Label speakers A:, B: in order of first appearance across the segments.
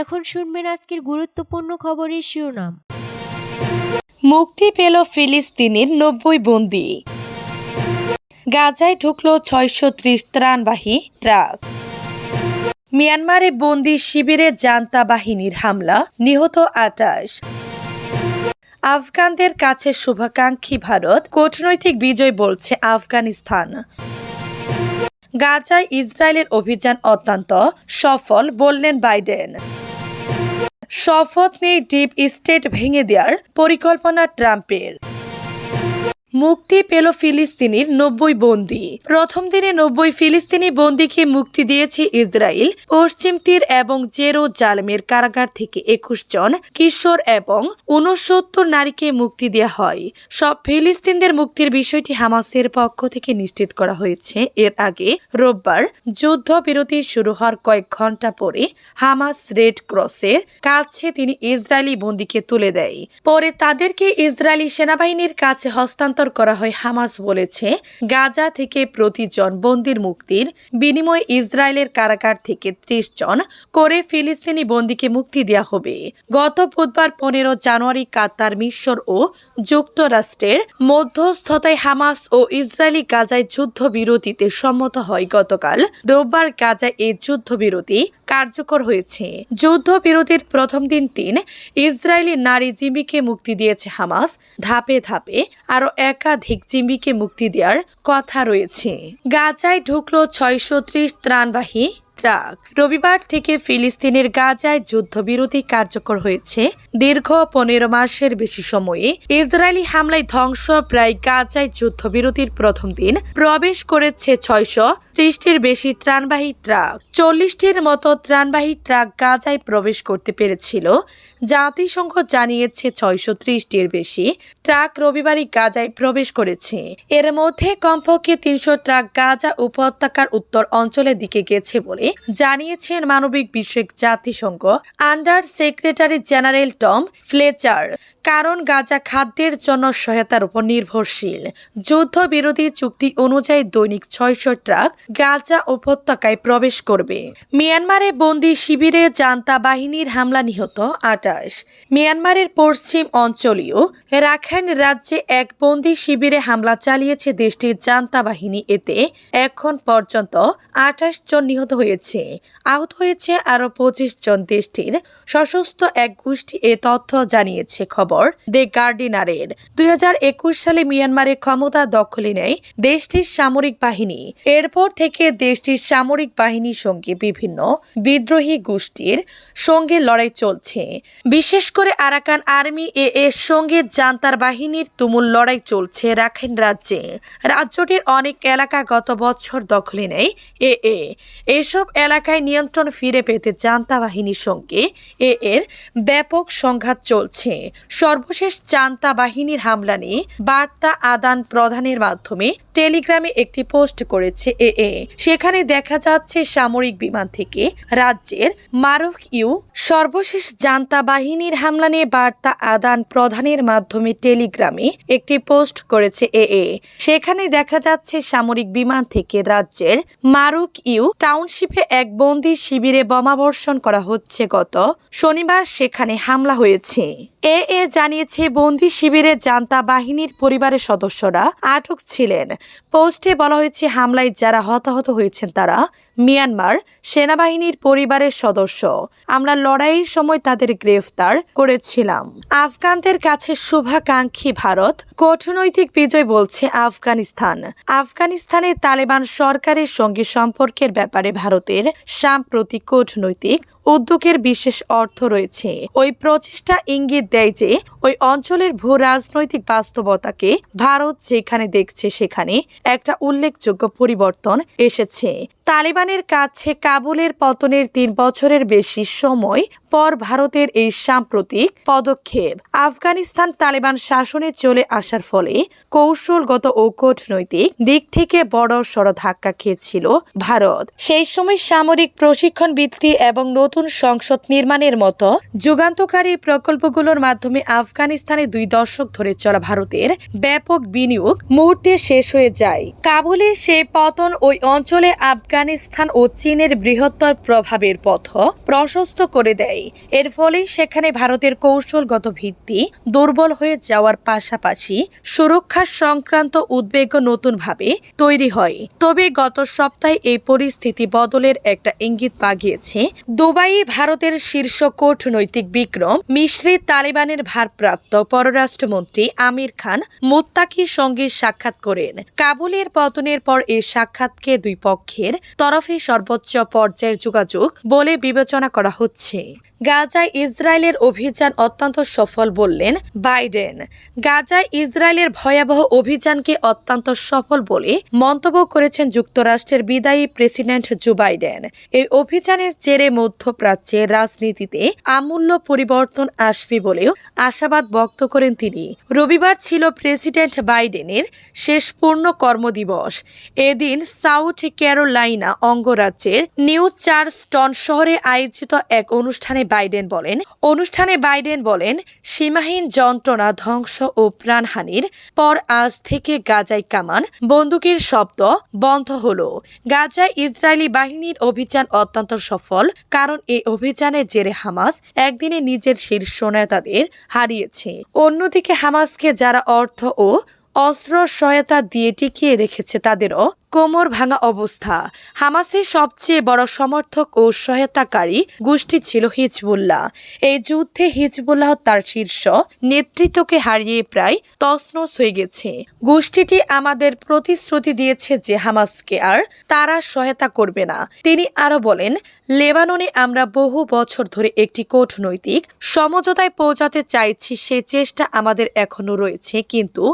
A: এখন শুনবেন আজকের গুরুত্বপূর্ণ খবরের শিরোনাম।
B: মুক্তি পেল ফিলিস্তিনের নব্বই বন্দি। গাজায় ঢুকলো ছয়শো ত্রিশ ত্রাণবাহী ট্রাক। মিয়ানমারে বন্দি শিবিরে জান্তা বাহিনীর হামলা, নিহত আটাশ। আফগানদের কাছে শুভাকাঙ্ক্ষী ভারত, কূটনৈতিক বিজয় বলছে আফগানিস্তান। গাজায় ইসরায়েলের অভিযান অত্যন্ত সফল, বললেন বাইডেন। শপথ নিয়ে ডিপ স্টেট ভেঙে দেওয়ার পরিকল্পনা ট্রাম্পের। মুক্তি পেল ফিলিস্তিনির নব্বই বন্দি। প্রথম দিনে নব্বই ফিলিস্তিনি বন্দিকে মুক্তি দিয়েছে ইসরায়েল পশ্চিম তীর এবং জেরো জালমের কারাগার থেকে একুশ জন কিশোর এবং উনসত্তর নারীকে মুক্তি দেওয়া হয়। সব ফিলিস্তিনদের মুক্তির বিষয়টি হামাসের পক্ষ থেকে নিশ্চিত করা হয়েছে। এর আগে রোববার যুদ্ধবিরতি শুরু হওয়ার কয়েক ঘণ্টা পরে হামাস রেড ক্রসের কাছে তিনি ইসরায়েলি বন্দিকে তুলে দেয়। পরে তাদেরকে ইসরায়েলি সেনাবাহিনীর কাছে হস্তান্তর করা হয় হামাস বলেছে। গাজা থেকে প্রতিজন বন্দির মুক্তির বিনিময়ে ইসরায়েলের কারাগার থেকে ত্রিশ জন করে ফিলিস্তিনি বন্দিকে মুক্তি দেওয়া হবে। গত বুধবার পনেরো জানুয়ারি কাতার মিশর ও যুক্তরাষ্ট্রের মধ্যস্থতায় হামাস ও ইসরায়েলি গাজায় যুদ্ধবিরতিতে সম্মত হয়। গতকাল রোববার গাজায় এই যুদ্ধবিরতি কার্যকর হয়েছে। যুদ্ধবিরতির প্রথম দিন তিন ইসরায়েলি নারী জিমিকে মুক্তি দিয়েছে হামাস। ধাপে ধাপে আরও একাধিক জিম্মিকে মুক্তি দেওয়ার কথা রয়েছে। গাজায় ঢুকলো ছয়শো ত্রিশ ত্রাণবাহী ট্রাক। রবিবার থেকে ফিলিস্তিনের গাজায় যুদ্ধবিরতি কার্যকর হয়েছে। দীর্ঘ পনেরো মাসের বেশি সময়ে ইসরায়েলি হামলায় ধ্বংস প্রায় গাজায় যুদ্ধবিরতির প্রথম দিন। প্রবেশ করেছে ছয়শো ত্রিশটির বেশি ত্রাণবাহী ট্রাক। চল্লিশটির মতো ত্রাণবাহী ট্রাক গাজায় প্রবেশ করতে পেরেছিল। জাতিসংঘ জানিয়েছে ছয়শো ত্রিশটির বেশি ট্রাক রবিবারই গাজায় প্রবেশ করেছে। এর মধ্যে কমপক্ষে তিনশো ট্রাক গাজা উপত্যকার উত্তর অঞ্চলের দিকে গেছে বলে জানিয়েছেন মানবিক বিষয়ক জাতিসংঘ under secretary general Tom Fletcher. কারণ গাজা খাদ্যের জন্য সহায়তার উপর নির্ভরশীল। যুদ্ধবিরোধী চুক্তি অনুযায়ী দৈনিক ছয়শো ট্রাক গাজা উপত্যকায় প্রবেশ করবে। মিয়ানমারে বন্দি শিবিরে জান্তা বাহিনীর হামলা নিহত আটাশ। মিয়ানমারের পশ্চিম অঞ্চলীয় রাখাইন রাজ্যে এক বন্দি শিবিরে হামলা চালিয়েছে দেশটির জান্তা বাহিনী। এতে এখন পর্যন্ত আঠাশ জন নিহত হয়েছে। আহত হয়েছে আরও পঁচিশ জন। দেশটির সশস্ত্র এক গোষ্ঠী এ তথ্য জানিয়েছে খবর। দ্য গার্ডিনারের। দুই সালে মিয়ানমারের ক্ষমতা দখলে নেয় দেশটির সামরিক বাহিনী। এরপর থেকে দেশটির সামরিক বাহিনীর সঙ্গে বিভিন্ন বিদ্রোহী গোষ্ঠীর সঙ্গে লড়াই চলছে। বিশেষ করে আরাকান আর্মি এ এর সঙ্গে জান্তার বাহিনীর তুমুল লড়াই চলছে রাখেন রাজ্যে। রাজ্যটির অনেক এলাকা গত বছর দখলে নেয় এ এ। এসব এলাকায় নিয়ন্ত্রণ ফিরে পেতে জান্তা বাহিনীর সঙ্গে এ এর ব্যাপক সংঘাত চলছে। সর্বশেষ চান্তা বাহিনীর হামলা নিয়ে বার্তা আদান প্রদানের মাধ্যমে টেলিগ্রামে একটি পোস্ট করেছে এ সেখানে দেখা যাচ্ছে সামরিক বিমান থেকে রাজ্যের মারুফ ইউ সর্বশেষ জান্তা বাহিনীর হামলা নিয়ে বার্তা আদান প্রদানের মাধ্যমে টেলিগ্রামে একটি পোস্ট করেছে এ এ। সেখানে দেখা যাচ্ছে সামরিক বিমান থেকে রাজ্যের মারুক ইউ টাউনশিপে এক বন্দি শিবিরে বোমাবর্ষণ করা হচ্ছে গত শনিবার, সেখানে হামলা হয়েছে। এ এ জানিয়েছে, বন্দি শিবিরে জান্তা বাহিনীর পরিবারের সদস্যরা আটক ছিলেন। পোস্টে বলা হয়েছে, হামলায় যারা হতাহত হয়েছেন তারা মিয়ানমার সেনাবাহিনীর পরিবারের সদস্য। আমরা লড়াইয়ের সময় তাদের গ্রেফতার করেছিলাম। আফগানদের কাছে শুভাকাঙ্ক্ষী ভারত। কূটনৈতিক বিজয় বলছে আফগানিস্তান। আফগানিস্তানের তালেবান সরকারের সঙ্গে সম্পর্কের ব্যাপারে ভারতের সাম্প্রতিক কূটনৈতিক উদ্যোগের বিশেষ অর্থ রয়েছে। ওই প্রচেষ্টা ইঙ্গিত দেয় যে, ওই অঞ্চলের ভূ রাজনৈতিক বাস্তবতাকে ভারত যেখানে দেখছে সেখানে একটা উল্লেখযোগ্য পরিবর্তন এসেছে। তালিবানের কাছে কাবুলের পতনের তিন বছরের বেশি সময় পর ভারতের এই সাম্প্রতিক পদক্ষেপ। আফগানিস্তান তালেবান শাসনে চলে আসার ফলে কৌশলগত ও কূটনৈতিক দিক থেকে বড় সড় ধাক্কা খেয়েছিল ভারত। সেই সময় সামরিক প্রশিক্ষণ বৃত্তি এবং নতুন সংসদ নির্মাণের মতো যুগান্তকারী প্রকল্পগুলোর মাধ্যমে আফগানিস্তানে দুই দশক ধরে চলা ভারতের ব্যাপক বিনিয়োগ মুহূর্তে শেষ হয়ে যায়। কাবুলের সে পতন ওই অঞ্চলে আফগানিস্তান ও চীনের বৃহত্তর প্রভাবের পথ প্রশস্ত করে দেয়। এর ফলে সেখানে ভারতের কৌশলগত ভিত্তি দুর্বল হয়ে যাওয়ার পাশাপাশি সুরক্ষা সংক্রান্ত উদ্বেগ নতুনভাবে তৈরি হয়। তবে গত সপ্তাহে এই পরিস্থিতি বদলের একটা ইঙ্গিত পাগিয়েছে দুবাই ভারতের শীর্ষ কূটনৈতিক বিক্রম, মিশ্রি তালিবানের ভারপ্রাপ্ত পররাষ্ট্রমন্ত্রী আমির খান মুত্তাকির সঙ্গে সাক্ষাৎ করেন। কাবুলের পতনের পর এই সাক্ষাৎকে দুই পক্ষের তরফে সর্বোচ্চ পর্যায়ের যোগাযোগ বলে বিবেচনা করা হচ্ছে। গাজায় ইসরায়েলের অভিযান অত্যন্ত সফল বললেন বাইডেন। গাজায় ইসরায়েলের ভয়াবহ অভিযানকে অত্যন্ত সফল বলে মন্তব্য করেছেন যুক্তরাষ্ট্রের বিদায়ী প্রেসিডেন্ট জো বাইডেন। এই অভিযানের জেরে মধ্যপ্রাচ্যের রাজনীতিতে আমূল্য পরিবর্তন আসবে বলেও আশাবাদ ব্যক্ত করেন তিনি। রবিবার ছিল প্রেসিডেন্ট বাইডেনের শেষ পূর্ণ কর্মদিবস। এদিন সাউথ ক্যারোলাইনা অঙ্গরাজ্যের নিউ চার্লসটন শহরে আয়োজিত এক অনুষ্ঠানে বাইডেন বলেন, অনুষ্ঠানে বাইডেন বলেন, সীমাহীন যন্ত্রণা ধ্বংস ও প্রাণহানির পর আজ থেকে গাজায় কামান, বন্দুকের শব্দ বন্ধ হল। গাজায় ইসরায়েলি বাহিনীর অভিযান অত্যন্ত সফল, কারণ এই অভিযানের জেরে হামাস একদিনে নিজের শীর্ষ নেতাদের হারিয়েছে। অন্যদিকে হামাসকে যারা অর্থ ও অস্ত্র সহায়তা দিয়ে টিকিয়ে রেখেছে তাদেরও কোমর ভাঙা অবস্থা। হামাসের সবচেয়ে বড় সমর্থক ও সহায়তাকারী গোষ্ঠী ছিল হিজবুল্লাহ। এই যুদ্ধে হিজবুল্লাহ তার শীর্ষ নেতৃত্বকে হারিয়ে প্রায় তছনছ হয়ে গেছে। গোষ্ঠীটি আমাদের প্রতিশ্রুতি দিয়েছে যে হামাসকে আর তারা সহায়তা করবে না। তিনি আরও বলেন, লেবাননে আমরা বহু বছর ধরে একটি কূটনৈতিক সমঝোতায় পৌঁছাতে চাইছি, সে চেষ্টা আমাদের এখনও রয়েছে, কিন্তু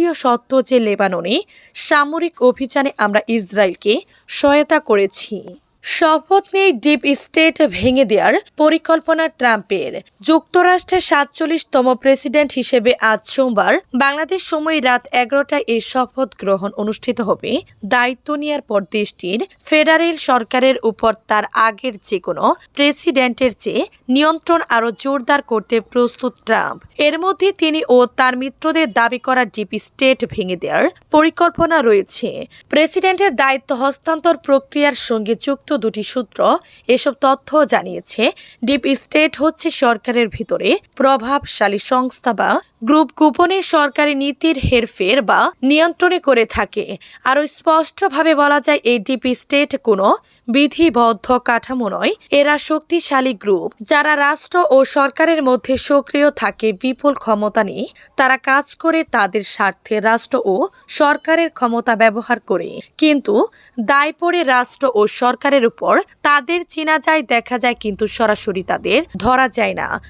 B: এটিও সত্য যে লেবাননে সামরিক অভিযানে আমরা ইসরায়েলকে সহায়তা করেছি। শপথ নিয়ে ডিপ স্টেট ভেঙে দেওয়ার পরিকল্পনা ট্রাম্পের। যুক্তরাষ্ট্রের সাতচল্লিশতম প্রেসিডেন্ট হিসেবে আজ সোমবার বাংলাদেশ সময় রাত এগারোটায় এই শপথ গ্রহণ অনুষ্ঠিত হবে। দায়িত্ব নেওয়ার পর দেশটির ফেডারেল সরকারের উপর তার আগের যে কোনো প্রেসিডেন্টের চেয়ে নিয়ন্ত্রণ আরও জোরদার করতে প্রস্তুত ট্রাম্প। এর মধ্যে তিনি ও তার মিত্রদের দাবি করা ডিপ স্টেট ভেঙে দেওয়ার পরিকল্পনা রয়েছে। প্রেসিডেন্টের দায়িত্ব হস্তান্তর প্রক্রিয়ার সঙ্গে যুক্ত দুটি সূত্র এসব তথ্য জানিয়েছে। ডিপ স্টেট হচ্ছে সরকারের ভিতরে প্রভাবশালী সংস্থা বা গ্রুপ গোপনে সরকারি নীতির হেরফের বা নিয়ন্ত্রণে করে থাকে। আরও স্পষ্টভাবে বলা যায় এই ডিপ স্টেট কোনো বিধিবদ্ধ কাঠামো নয়। এরা শক্তিশালী গ্রুপ, যারা রাষ্ট্র ও সরকারের মধ্যে সক্রিয় থাকে, বিপুল ক্ষমতা নিয়ে। তারা কাজ করে তাদের স্বার্থে রাষ্ট্র ও সরকারের ক্ষমতা ব্যবহার করে। কিন্তু দায় পড়ে রাষ্ট্র ও সরকারের উপর। তাদের চেনা যায়, দেখা যায়, কিন্তু সরাসরি তাদের ধরা যায় না।